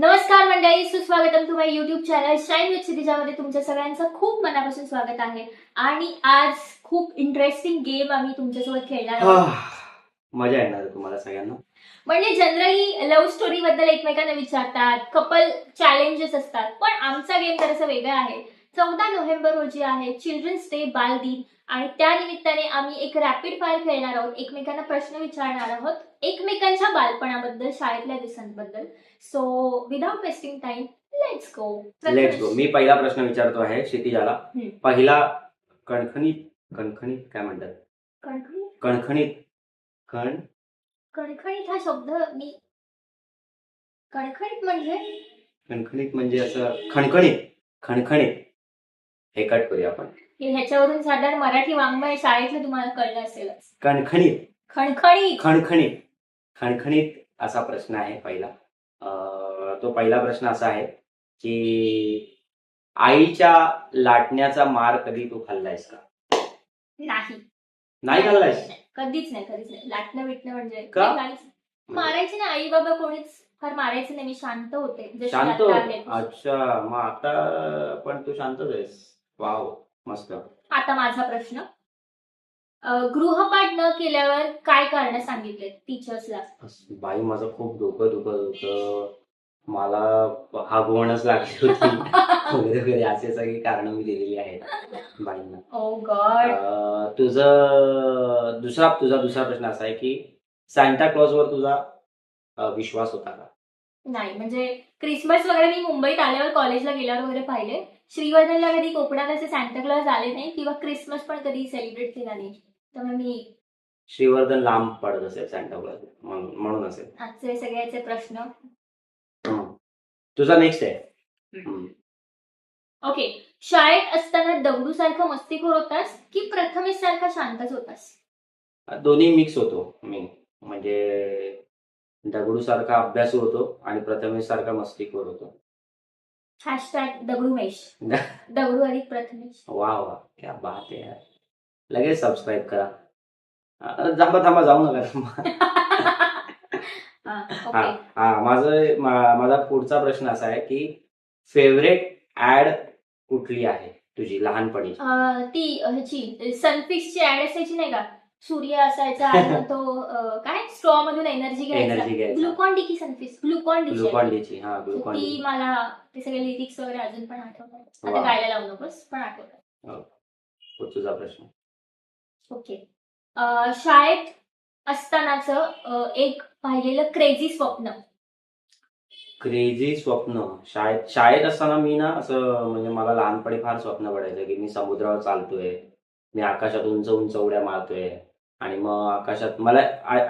नमस्कार मंडळी सुस्वागतम तुम्हा युट्यूब चॅनल शाईन विथ क्षितिजामध्ये तुमच्या सगळ्यांचं खूप मनापासून स्वागत आहे. आणि आज खूप इंटरेस्टिंग गेम आम्ही तुमच्यासोबत खेळणार आहोत. मजा येणार आहे तुम्हाला सगळ्यांना. म्हणजे जनरली लव्ह स्टोरी बद्दल एकमेकांना विचारतात कपल चॅलेंजेस असतात. पण आमचा गेम जरासा वेगळा आहे. चौदा नोव्हेंबर रोजी आहे चिल्ड्रन्स डे बाल दिन आणि त्या निमित्ताने आम्ही एक रॅपिड फायर खेळणार आहोत. एकमेकांना प्रश्न विचारणार आहोत. एकमेकांच्या बालपणाबद्दल शाळेतल्या दिवसांबद्दल. So without wasting time let's go let's go मी पहिला प्रश्न विचारतो आहे क्षितिजाला हम्म. पहिला कणखणीत कणखणीत काय म्हणतात? कणखणीत? कणखणीत कण? कणखणीत हा शब्द मी कणखणीत म्हणजे? कणखणीत म्हणजे असं खणखणीत खणखणीत. हे कट करूया आपण. हे ह्याच्यावरून साधारण मराठी वाङ्मय शाळेतलं तुम्हाला कळलं असेलच. कणखणीत. खणखणीत खणखणीत खणखणीत असा प्रश्न आहे पहिला. अं, तो पहिला प्रश्न असा आहे की आईच्या लाटण्याचा मार कधी तू खाल्लायस का? नाही. नाही खाल्लायस? कधीच नाही कधीच नाही. लाटणं बिटणं म्हणजे का? नाही, काहीच नाही. मारायचे ना आई बाबा कोणीच फार मारायचे नाही. मी शांत होते. जशी शांत आता होत. आहे. अच्छा. मग आता पण तू शांतच आहेस. वाव. मस्त. आता माझा प्रश्न. गृहपाठ न केल्यावर काय कारण सांगितले टीचर्सला बाई माझं खूप डोकं दुखत होतं. मला हागवणच लागली होती. वगैरे वगैरे असे सगळी कारण मी दिलेली आहेत बाईंना. ओ गॉड अं, तुझं दुसरा तुझा दुसरा प्रश्न असा आहे की सांता क्लॉजवर तुझा अं, विश्वास होता का? नाही म्हणजे क्रिसमस वगैरे मी मुंबईत आल्यावर कॉलेजला गेल्यावर वगैरे पाहिले. श्रीवर्धनला कधी कोकणात असे सॅन्टा क्लॉज आले नाही किंवा क्रिसमस पण कधी सेलिब्रेट केला नाही. त्यामुळे मी श्रीवर्धन लांब पडत असेल सांता क्लॉज म्हणून म्हणून असेल. आजचे सगळ्याचे प्रश्न. तुझा नेक्स्ट आहे. हं. ओके शाळेत असताना दगडू सारखा मस्तीखोर होतास की प्रथमेश सारखा शांतच होतास? दोन्ही मिक्स होतो मी. म्हणजे दगडू सारखा अभ्यासू होतो आणि प्रथमेश सारखा मस्तीखोर होतो. हॅशटॅग दगडूमेश दगडू अधिक प्रथमेश वा वा. क्या बात आहे यार. लगेच सबस्क्राईब करा. अं, थांबा थांबा जाऊ नका. थांबा हा, ओके माझं मा- माझा पुढचा प्रश्न असा आहे की फेवरेट ऍड कुठली आहे तुझी? लहानपणी. अं, ती ह्याची सनफिक्सची ऍड असायची नाही का? सूर्य असायचा आणि तो अं, काय स्ट्रॉ मधून एनर्जी घ्यायचा. एनर्जी घ्यायचा. ग्लुकॉन डी की सनफिक्स ग्लुकॉन डी ग्लुकॉन डीची हा ग्लुकॉन ती डी मला ते सगळे लिरिक्स वगैरे अजून पण आठवतात. आता वा. गायला लावू नकोस पण आठवतात. तुझा प्रश्न. ओके. अं, शाळेत असतानाच अं, एक पाहिलेलं क्रेझी स्वप्न. क्रेझी स्वप्न. शाळेत शाळेत असताना मी ना असं म्हणजे मला लहानपणी फार स्वप्न पडायचं की मी समुद्रावर चालतोय. मी आकाशात उंच उंच उड्या मारतोय. आणि मग आकाशात मला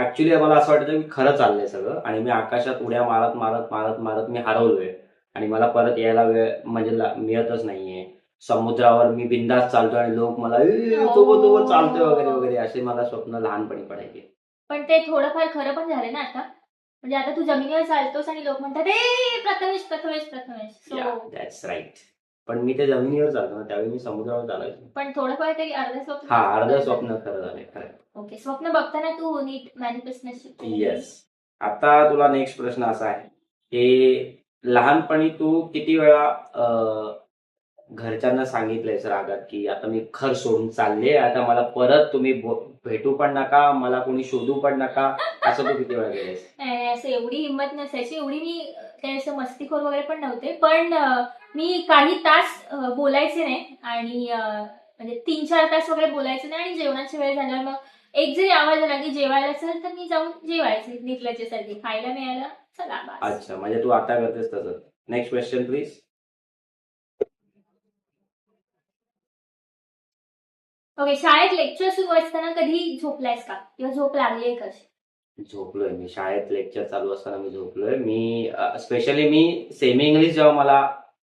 ऍक्च्युली मला असं वाटतं की खरं चाललंय सगळं. आणि मी आकाशात उड्या मारत मारत मारत मारत मी हरवलोय. आणि मला परत यायला वेळ म्हणजे मिळतच नाहीये. समुद्रावर मी बिंदास चालतोय आणि लोक मला "ए, तो तो चालतोय वगैरे वगैरे. असे मला स्वप्न लहानपणी पडायचे. पण ते थोडंफार खरं पण झालं ना आता. म्हणजे आता तू जमिनीवर चालतोस आणि लोक म्हणतात ए प्रथमेश प्रथमेश प्रथमेश. राईट पण मी ते जमिनीवर चालतो ना त्यावेळी मी समुद्रावर चालायचो. पण थोडंफार तरी अर्ध स्वप्न हा अर्ध स्वप्न खरं झालंय खरं. ओके स्वप्न बघताना तू नीट मॅनिफेस्ट येस आता तुला नेक्स्ट प्रश्न असा आहे. की लहानपणी तू किती वेळा अं, घरच्यांना सांगितलंयस रागात की आता मी घर सोडून चालले आता मला परत तुम्ही भेटू पण नका मला कोणी शोधू पण नका असं तू किती वेळा केलंयस? असं एवढी हिंमत नसायची. एवढी मी अं, काही असं मस्तीखोर वगैरे पण नव्हते पण अं, मी काही तास बोलायचे नाही आणि म्हणजे तीन चार तास वगैरे बोलायचे नाही आणि जेवणाची वेळ झाल्यावर मग एक जरी आवाज आला की जेवायला असेल तर मी जाऊन जेवायचे निघल्याच्यासाठी खायला मिळायला चला बस अच्छा म्हणजे तू आता करतेस तसं. नेक्स्ट क्वेश्चन प्लीज ओके शाळेत लेक्चर सुरू असताना कधी झोपलायस का? किंवा झोप लागली आहे कशी? झोपलोय मी. शाळेत लेक्चर चालू असताना मी झोपलोय. मी स्पेशली मी सेमी इंग्लिश जेव्हा मला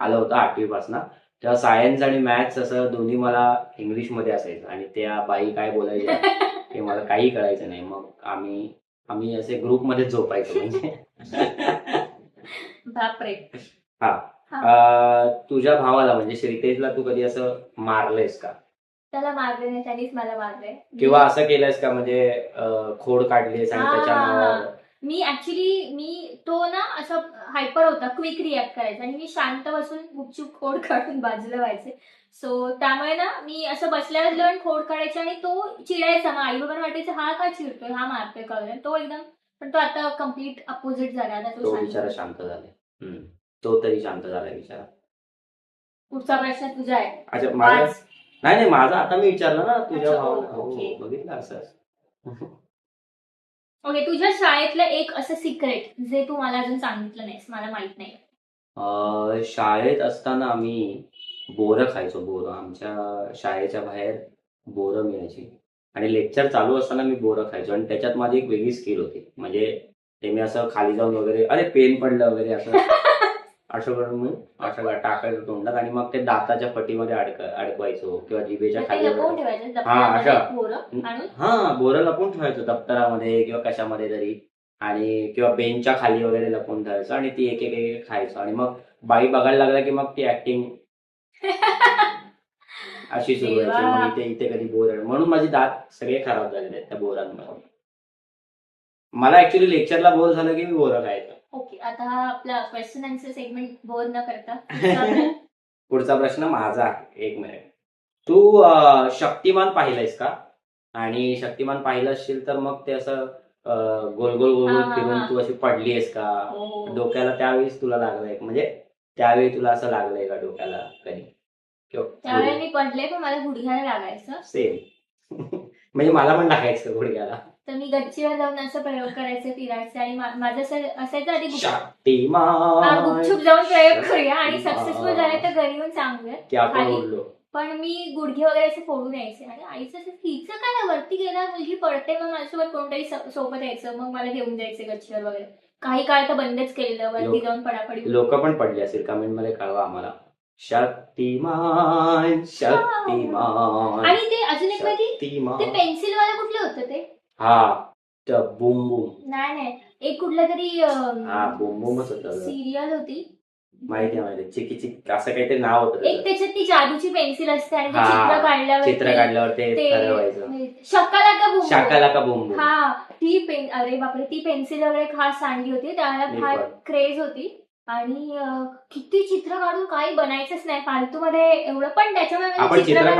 आलं होतं आठवी पासन. तेव्हा सायन्स आणि मॅथ्स असं दोन्ही मला इंग्लिशमध्ये असायचं. आणि त्या बाई काय बोलायच्या ते मला काही कळायचं नाही. मग आम्ही आम्ही असे ग्रुपमध्ये झोपायचो म्हणजे. बापरे. अं, तुझ्या भावाला म्हणजे श्रीतेजला तू कधी असं मारलंयस का? त्याला मारले नाही. त्यांनीच मला मारले किंवा असं केलंयस का? म्हणजे खोड काढलीस आणि त्याच्या हा. मी ऍक्च्युली मी तो ना असा हायपर होता क्विक रिॲक्ट करायचा आणि मी शांत बसून गुपचूप खोड काढून बाजूला व्हायचे. सो त्यामुळे ना मी असं बसल्या बसल्या पण खोड काढायचे आणि तो चिडायचा. मग आई बाबांना वाटायचं हा का चिडतोय? हा मारतोय का वगैरे? तो एकदम पण तो आता कंप्लीट अपोजिट झाला. आता तो. बिचारा शांत झालाय हम्म. तो तरी शांत झालाय बिचारा पुढचा प्रश्न तुझा आहे. अच्छा माझा. नाही नाही माझा आता मी विचारलं ना तुझ्या भावाला ओके. हो, बघितलं असं. ओके तुझ्या शाळेतलं एक असं सिक्रेट जे तू मला अजून सांगितलं नाहीस मला माहीत नाही. अं, शाळेत असताना आम्ही बोरं खायचो बोरं. आमच्या शाळेच्या बाहेर बोरं मिळायची. आणि लेक्चर चालू असताना मी बोरं खायचो. आणि त्याच्यात माझी एक वेगळी स्किल होती. म्हणजे ते मी असं खाली जाऊन वगैरे अरे पेन पडलं वगैरे असं. असं करून मी असं टाकायचो तोंडात आणि मग ते दाताच्या फटीमध्ये अडक अडकवायचो किंवा जिभेच्या ते खाली लपवून वगैरे. ठेवायचं हा, दप्तरामध्ये अशा. पोरं हा बोरं लपवून ठेवायचो दप्तरामध्ये किंवा कशामध्ये तरी आणि किंवा बेंचच्या खाली वगैरे लपवून ठेवायचं आणि ती एक एक एक खायचो आणि मग बाई बघायला लागला की मग ती ऍक्टिंग अशी सुरू व्हायची देवा. मग इथे इथे कधी बोर आहे. म्हणून माझे दात सगळे खराब झालेले आहेत त्या बोरांमुळे मला ऍक्च्युली लेक्चरला बोर झालं की मी बोरं खायचं ओके आता हा आपला क्वेश्चन आन्सर सेगमेंट बोर न करता. पुढचा प्रश्न. माझा आहे एक मिनिट तू अं, शक्तिमान पाहिलंयस का? आणि शक्तिमान पाहिलं असशील तर मग ते असं अं, गोल गोल गोल हा, गोल हा, फिरून हा. तू अशी पडलीयस का? हो. डोक्याला त्यावेळेस तुला लागलंय म्हणजे त्यावेळी तुला असं लागलंय का डोक्याला कधी? त्यावेळी मी पडले पण मला गुडघ्याला लागायचं. सेम म्हणजे मला पण लागायचं गुडघ्याला. तर मी गच्चीवर जाऊन असं प्रयोग करायचे फिरायचे आणि मा- माझं असं असायचं आधी हा, शक्तिमान गुपचूप जाऊन प्रयोग करूया आणि शक्तिमान. सक्सेसफुल झाले तर घरी येऊन सांगूया. खाली. पण मी गुडघे वगैरे असे फोडून यायचे. आणि आईचं असं हिचं काय वरती गेला मुलगी पडते मग माझ्यासोबत कोणतरी स- सोबत यायचं मग मला घेऊन जायचे गच्चीवर वगैरे. काही काळ तर बंदच केलेलं वरती लोक- जाऊन पडापडी लोक पण पडले असेल कमेंटमध्ये कळवा आम्हाला. शक्तिमान शक्तिमान आणि ते अजून एक माहिती ते शक्तिमान पेन्सिल वाला कुठलं होतं ते? हा त- बुम बुम. नाही नाही. एक कुठलं तरी हा बुम बुमच होतं सिरियल होती. माहिती आहे माहिती आहे. चिकी चिक असं काहीतरी नाव होतं एक त्याचं. त्याच्यात ती जादूची पेन्सिल असते आणि ते हा, चित्र काढल्यावर चित्र काढल्यावर ते ठरवायचं शकाला का बुम शाकाला का बुम बुम. हा ती पेन अरे बापरे ती पेन्सिल वगैरे खास आणली होती. त्याला मी फार पण. क्रेज होती. आणि किती चित्र काढून काही बनायचंच नाही. फालतू मध्ये एवढं पण त्याच्यामुळे चित्रकला-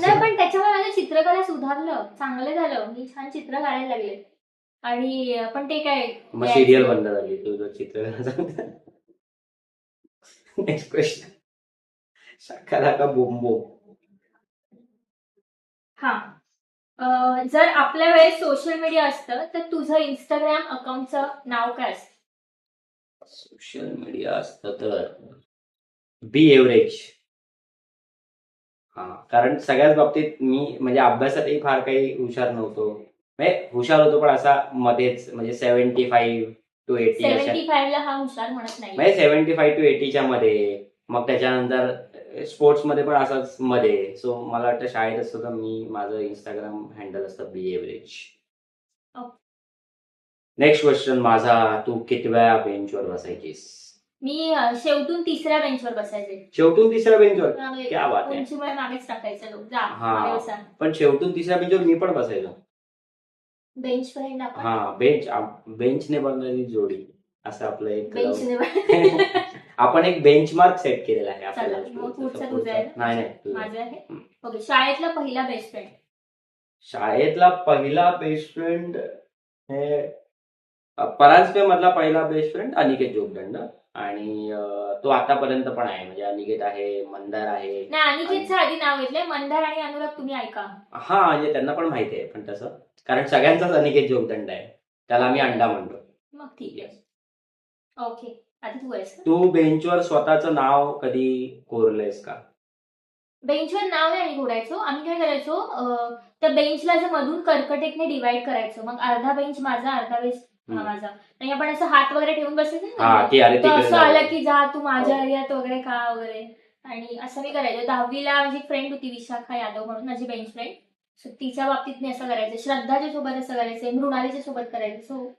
नाही पण त्याच्यामुळे माझं चित्रकला सुधारलं. चांगलं झालं. मी छान चित्र काढायला लागले. आणि पण ते काय सिरियल बंद झाली तुझं चित्र नेक्स्ट क्वेश्चन का बुम हा. जर आपल्या वेळेस सोशल मीडिया असतं तर तुझं इंस्टाग्राम अकाउंटचं नाव काय असतं? सोशल मीडिया असतं तर बी एव्हरेज हा कारण सगळ्याच बाबतीत मी म्हणजे अभ्यासातही फार काही हुशार नव्हतो. म्हणजे हुशार होतो पण असा मध्येच म्हणजे seventy five to eighty seventy five ला हा हुशार म्हणत नाही. म्हणजे सेव्हन्टी फाईव्ह टू एटीच्या मध्ये. मग त्याच्यानंतर स्पोर्ट्समध्ये पण असाच मध्ये. सो मला वाटतं शाळेत असतं तर मी माझं इंस्टाग्राम हँडल असतं बी एव्हरेज. नेक्स्ट क्वेश्चन माझा तू कितव्या बेंचवर बसायचीस? मी अं, शेवटून तिसऱ्या बेंचवर बसायचे. शेवटून तिसऱ्या बेंचवर त्यामुळे क्या बात आहे. उंचीमुळे मागेच टाकायचं लोक. जा हा. मागे बसा. पण शेवटून तिसऱ्या बेंचवर मी पण बसायचो. बेंच आपण? हा बेंच बेंचने बनवलेली जोडी. असं आपलं एक बेंच आपण एक बेंचमार्क सेट केलेला आहे आपल्या चला, मग पुढचं गोष्टीचा. तुझं आहे. नाही नाही तुझं. माझं आहे? हम्म. ओके शाळेतला पहिला बेस्ट फ्रेंड शाळेतला पहिला बेस्ट फ्रेंड हे परांजपे मधला पहिला बेस्ट फ्रेंड अनिकेत जोगदंड. आणि तो आतापर्यंत पण आहे. म्हणजे अनिकेत आहे मंदार आहे. नाही अनिकेतचं आधी नाव घेतलंय. मंदार आणि अनुराग तुम्ही ऐका. हा म्हणजे त्यांना पण माहिती आहे पण तसं. कारण सगळ्यांचाच अनिकेत जोगदंड आहे. त्याला आम्ही अंडा म्हणतो. मग ठीक आहे. ओके. तू आहेस? तू बेंचवर स्वतःचं नाव कधी कोरलंयस का? बेंचवर नाव नाही आम्ही घोडायचो आम्ही काय करायचो त्या बेंचला असं मधून कर्कटेकने डिवाइड करायचो मग अर्धा बेंच माझा अर्धा बेंच. माझा. आणि आपण असं हात वगैरे ठेवून तिकडे असं आलं. की जा तू माझ्या हो. एरियात वगैरे का वगैरे. आणि असं मी करायचो. दहावीला माझी फ्रेंड होती विशाखा यादव म्हणून माझी बेंच फ्रेंड सो तिच्या बाबतीत मी असं करायचं. श्रद्धाच्या सोबत असं करायचं मृणालीच्या सोबत करायचं. सो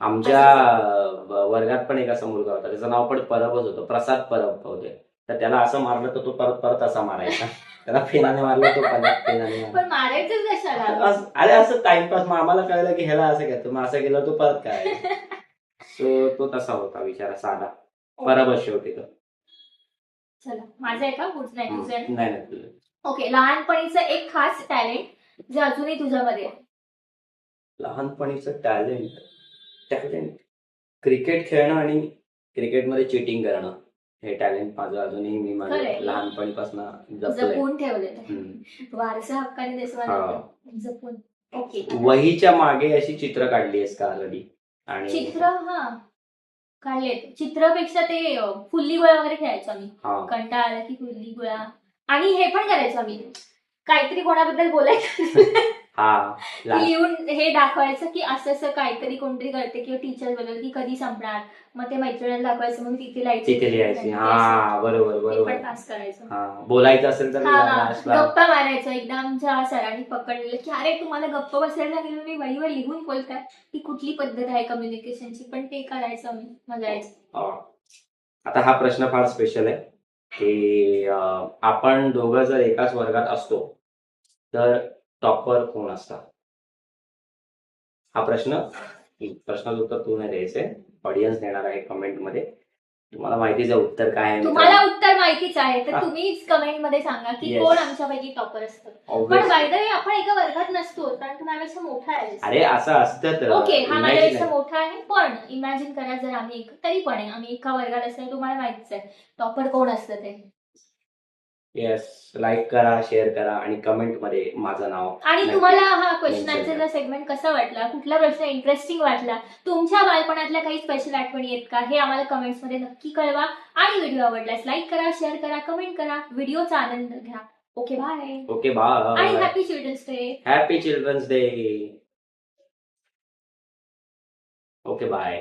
आमच्या वर्गात पण एक असा मुलगा होता. त्याचं नाव पण परबच होतं. प्रसाद परब होते. तर त्याला असं मारलं तर तो परत परत असा मारायचा. त्याला पेनाने मारलं तो परत पेनाने मारायचा. पण मारायचंच कशाला? असं- अरे असं टाइमपास मग आम्हाला कळलं की ह्याला असं घेतो मग असं केलं तो परत काय सो तो तसा होता विचारा साधा. बरोबर शेवटी तो चला माझं आहे का? पुढचं नाही तुझं आहे? नाही नाही तुझं. ओके लहानपणीचं एक खास टॅलेंट जे अजूनही तुझ्यामध्ये आहे. लहानपणीचं टॅलेंट टॅलेंट. क्रिकेट खेळणं आणि क्रिकेटमध्ये चिटिंग करणं. हे टॅलेंट माझं अजूनही मी माझ्या खरंय. लहानपणीपासून जपलंय. जपून ठेवले ते हम्म. वारसा हक्काने. जपून. ओके वहीच्या मागे अशी चित्र काढली आहेस का कधी आणि चित्र? हा. काढले चित्रापेक्षा ते अं, फुल्ली गोळा वगैरे खेळायचो आम्ही. हा. कंटाळा आला की फुल्ली गोळा. आणि हे पण करायचो आम्ही. काहीतरी कोणाबद्दल बोलायचं. हा लहान- लिहून हे दाखवायचं की असं असं काहीतरी कोणतरी करते किंवा टीचरबद्दल की कधी संपणार. मग ते मैत्रिणीला दाखवायचं मग तिथे लिहायची. तिथे लिहायची. हा बरोबर बरोबर पण पास करायचं. हा बोलायचं असेल तर हा हा. लास्टला गप्पा मारायचं. एकदा आमच्या सरांनी पकडलेलं की अरे तुम्हाला गप्प बसायला गेलो मी वहीवर लिहून बोलताय. ही कुठली पद्धत आहे कम्युनिकेशनची पण ते करायचं मी. मजा यायची. अं, आता हा प्रश्न फार स्पेशल आहे की अं, आपण दोघं जर एकाच वर्गात असतो तर टॉपर कोण असतात? हा प्रश्न प्रश्नाचं उत्तर तू नाही द्यायचंय ऑडियन्स देणार आहे कमेंटमध्ये तुम्हाला माहितीच आहे उत्तर काय आहे तुम्हाला उत्तर माहितीच आहे. तर हा. तुम्हीच कमेंटमध्ये सांगा की Yes. कोण आमच्यापैकी टॉपर असतं. पण. बाय आपण एका वर्गात नसतो कारण तो माझ्यापेक्षा मोठा आहे. अरे असं असतं तर. ओके हा imagine माझ्यापेक्षा आहे. मोठा आहे पण इमॅजिन करा जर आम्ही एक तरी पण आहे आम्ही एका वर्गात असतो तुम्हाला माहितीच आहे टॉपर कोण असतं ते. येस लाईक करा शेअर करा आणि कमेंटमध्ये माझं नाव आणि नक्की. तुम्हाला हा Mention जर सेगमेंट कसा वाटला? कुठला प्रश्न इंटरेस्टिंग वाटला? तुमच्या बालपणातल्या काही स्पेशल आठवणी आहेत का? हे आम्हाला कमेंट्समध्ये नक्की कळवा. आणि व्हिडिओ आवडल्यास लाईक करा शेअर करा कमेंट करा. व्हिडिओचा आनंद घ्या. ओके बाय ओके आणि bye happy children's day happy children's day okay bye